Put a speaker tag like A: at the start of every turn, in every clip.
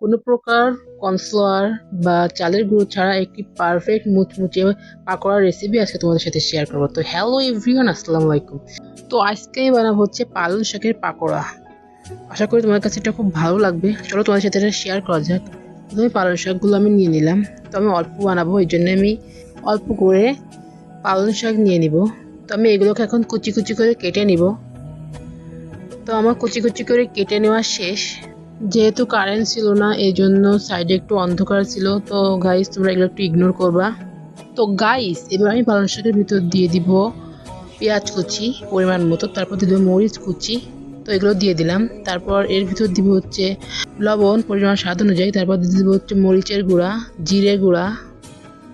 A: কোনো প্রকার কর্নফ্লাওয়ার বা চালের গুঁড়ো ছাড়া একটি পারফেক্ট মুচমুচে পাকোড়ার রেসিপি আজকে তোমাদের সাথে শেয়ার করব। তো হ্যালো এভরিওয়ান আসসালামু আলাইকুম। তো আজকে বানাবো হচ্ছে পালং শাকের পাকোড়া। আশা করি তোমার কাছে এটা খুব ভালো লাগবে। চলো তোমাদের সাথে এটা শেয়ার করা যাক। প্রথমে পালং শাকগুলো আমি নিয়ে নিলাম। তো আমি অল্প বানাবো, এই জন্য আমি অল্প করে পালং শাক নিয়ে নিব। তো আমি এগুলোকে এখন কুচি কুচি করে কেটে নিব। তো আমার কুচি কুচি করে কেটে নেওয়া শেষ। যেহেতু কারেন্ট ছিল না এই জন্য সাইডে একটু অন্ধকার ছিল। তো গাইস তোমরা এগুলো একটু ইগনোর করবা। তো গাইস এবার আমি পালং শাকের ভিতর দিয়ে দিব পেঁয়াজ কুচি পরিমাণ মতো, তারপর দিয়ে দেবো মরিচ কুচি। তো এগুলো দিয়ে দিলাম। তারপর এর ভিতর দিব হচ্ছে লবণ, পরিমাণ স্বাদ অনুযায়ী। তারপর দিয়ে দিব হচ্ছে মরিচের গুঁড়া, জিরে গুঁড়া,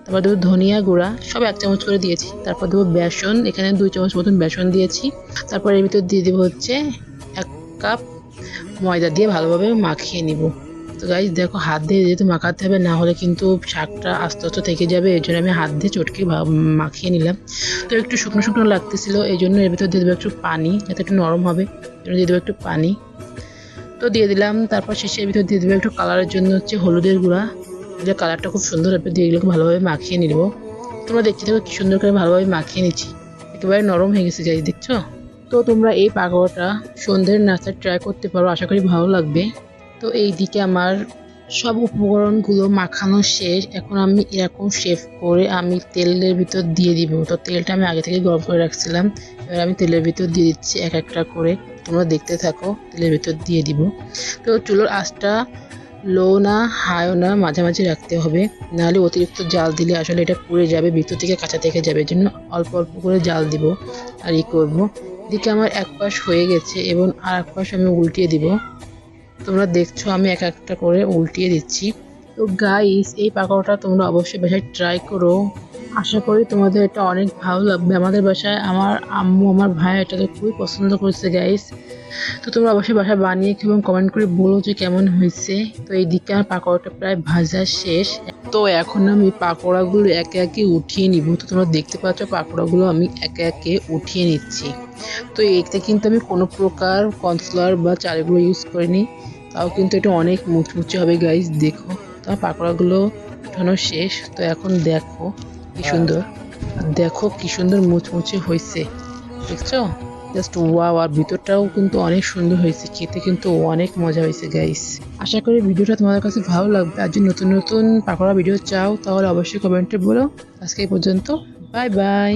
A: তারপর দেবো ধনিয়া গুঁড়া, সব এক চামচ করে দিয়েছি। তারপর দেবো বেসন, এখানে দুই চামচ মতন বেসন দিয়েছি। তারপর এর ভিতর দিয়ে দেবো হচ্ছে এক কাপ ময়দা দিয়ে ভালোভাবে মাখিয়ে নিব। তো গাইজ দেখো হাত দিয়ে যেহেতু মাখাতে হবে, না হলে কিন্তু শাকটা আস্তে আস্তে থেকে যাবে এই জন্য আমি হাত দিয়ে চটকে মাখিয়ে নিলাম। তো একটু শুকনো শুকনো লাগতেছিল, এই জন্য এর ভিতর দিয়ে দেবো একটু পানি, যাতে একটু নরম হবে দিয়ে দেবো একটু পানি। তো দিয়ে দিলাম, তারপর শেষে এর ভিতর দিয়ে দেবো একটু কালারের জন্য হচ্ছে হলুদের গুঁড়া। যে কালারটা খুব সুন্দর হবে দিয়ে এগুলোকে ভালোভাবে মাখিয়ে নিব। তোমরা দেখতে থাকো কি সুন্দর করে ভালোভাবে মাখিয়ে নিচ্ছি। একেবারে নরম হয়ে গেছে গাইজ দেখছ? তো তোমরা এই পাকোড়াটা সন্ধ্যের নাস্তায় ট্রাই করতে পারো, আশা করি ভালো লাগবে। তো এই দিকে আমার সব উপকরণগুলো মাখানো শেষ। এখন আমি এরকম শেফ করে আমি তেলের ভিতর দিয়ে দিব। তো তেলটা আমি আগে থেকে গরম করে রাখছিলাম। এবার আমি তেলের ভিতর দিয়ে দিচ্ছি এক একটা করে। তোমরা দেখতে থাকো, তেলের ভিতর দিয়ে দিব। তো চুলোর আঁচটা লো না হাইও না, মাঝামাঝি রাখতে হবে। নাহলে অতিরিক্ত জাল দিলে আসলে এটা পুড়ে যাবে, ভিতর থেকে কাঁচা থেকে যাবে। জন্য অল্প অল্প করে জাল দিব আর ই করব। এদিকে আমার এক পাশ হয়ে গেছে এবং আর এক পাশ আমি উল্টিয়ে দিব। তোমরা দেখছ আমি এক একটা করে উল্টিয়ে দিচ্ছি। তো গাইস এই পাকোড়াটা তোমরা অবশ্যই বাসায় ট্রাই করো। আশা করি তোমাদের এটা অনেক ভালো লাগবে। আমাদের বাসায় আমার আম্মু, আমার ভাই এটাকে খুবই পছন্দ করেছে গাইস তো তোমরা অবশ্যই বাসায় বানিয়ে খেয়ে এবং কমেন্ট করে বলো যে কেমন হয়েছে। তো এই দিকে আমার পাকোড়াটা প্রায় ভাজা শেষ। তো এখন আমি পাকোড়াগুলো একে একে উঠিয়ে নিব। তো তোমরা দেখতে পাচ্ছ পাকোড়াগুলো আমি একে একে উঠিয়ে নিচ্ছি। তো এতে কিন্তু আমি কোনো প্রকার কনসলার বা চালগুলো ইউজ করিনি। তাও কিন্তু এটা অনেক মুচমুচে হবে গাইস দেখো, তো পাকোড়াগুলো উঠানো শেষ। তো এখন দেখো কি সুন্দর। দেখো কি সুন্দর মুচমুচে হয়েছে। দেখছ? জাস্ট ওয়াও আর ভিতরটাও কিন্তু অনেক সুন্দর হয়েছে। খেতে কিন্তু অনেক মজা হয়েছে গাইস আশা করি ভিডিওটা তোমাদের কাছে ভালো লাগবে। আর যদি নতুন নতুন পাকোড়া ভিডিও চাও, তাহলে অবশ্যই কমেন্টে বলো। আজকে এই পর্যন্ত। Bye bye